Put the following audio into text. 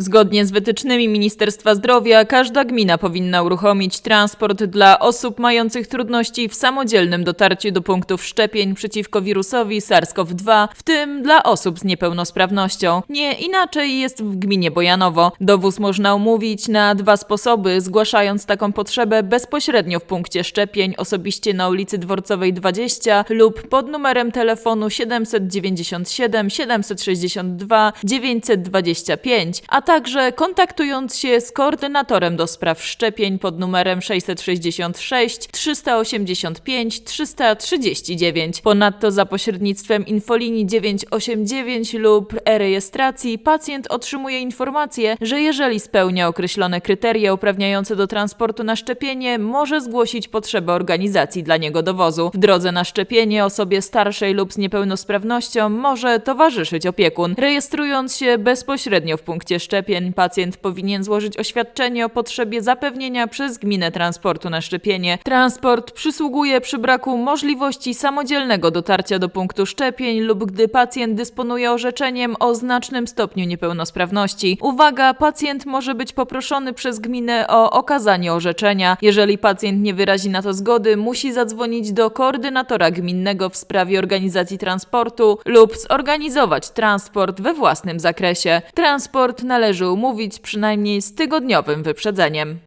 Zgodnie z wytycznymi Ministerstwa Zdrowia, każda gmina powinna uruchomić transport dla osób mających trudności w samodzielnym dotarciu do punktów szczepień przeciwko wirusowi SARS-CoV-2, w tym dla osób z niepełnosprawnością. Nie inaczej jest w gminie Bojanowo. Dowóz można umówić na dwa sposoby, zgłaszając taką potrzebę bezpośrednio w punkcie szczepień, osobiście na ulicy Dworcowej 20 lub pod numerem telefonu 797 762 925, a także kontaktując się z koordynatorem do spraw szczepień pod numerem 666 385 339. Ponadto za pośrednictwem infolinii 989 lub e-rejestracji pacjent otrzymuje informację, że jeżeli spełnia określone kryteria uprawniające do transportu na szczepienie, może zgłosić potrzebę organizacji dla niego dowozu. W drodze na szczepienie osobie starszej lub z niepełnosprawnością może towarzyszyć opiekun. Rejestrując się bezpośrednio w punkcie szczepień, pacjent powinien złożyć oświadczenie o potrzebie zapewnienia przez gminę transportu na szczepienie. Transport przysługuje przy braku możliwości samodzielnego dotarcia do punktu szczepień lub gdy pacjent dysponuje orzeczeniem o znacznym stopniu niepełnosprawności. Uwaga, pacjent może być poproszony przez gminę o okazanie orzeczenia. Jeżeli pacjent nie wyrazi na to zgody, musi zadzwonić do koordynatora gminnego w sprawie organizacji transportu lub zorganizować transport we własnym zakresie. Transport należy umówić przynajmniej z tygodniowym wyprzedzeniem.